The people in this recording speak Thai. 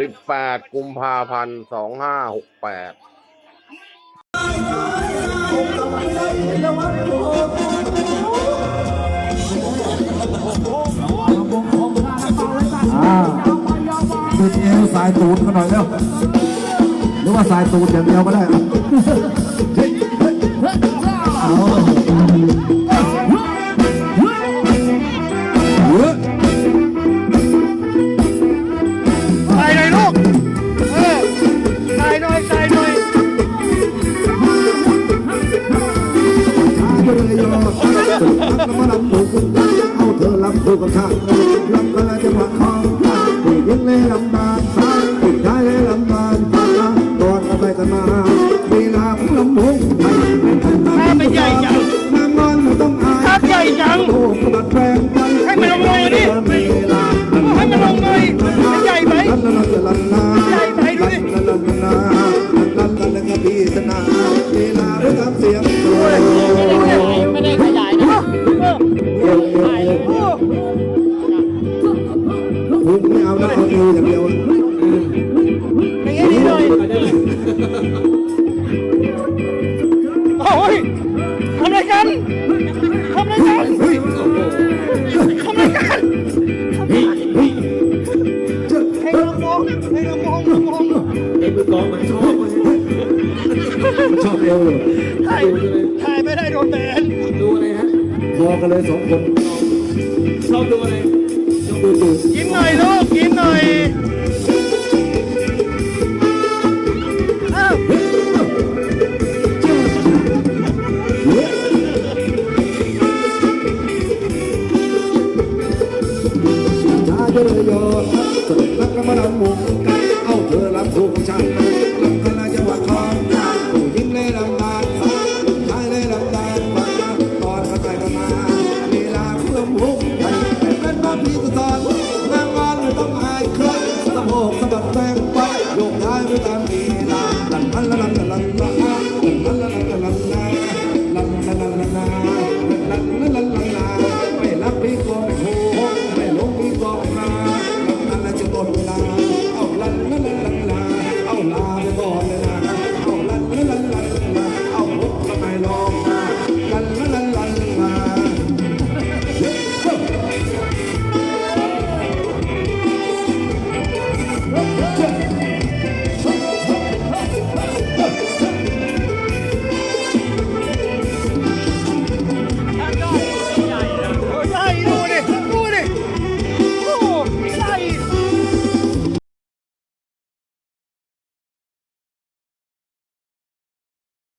สิบแปดกุมภาพันธ์สองห้าหกแปดอ่าติดเอวสายตูดกันหน่อยเร็วหรือว่าสายตูดอย่างเดียวก็ได้ มาลำถูกเอาเธอลำผูกกับข้าลำก็เลยจะมาคล้องผู้หญิงเลยลำบากฟ้าผู้ชายเลยลำบากฟ้าก่อนกันไปกันมาเวลาของลำบุงถ้าเป็นใหญ่จัง มืออย่างเดียวอย่างนี้ดีเลยโอ้ยทำอะไรกันทำอะไรกันเฮ้ยทำอะไรกันเฮ้ยเฮ้ยเจ้าให้เรามองให้เรามองเรามองชอบเอวเลยถ่ายถ่ายไม่ได้โดนแบนดูอะไรฮะพอกันเลยสองคนชอบดูอะไร ชอบดูตูดยิ้มหน่อยลูกยิ้มหน่อย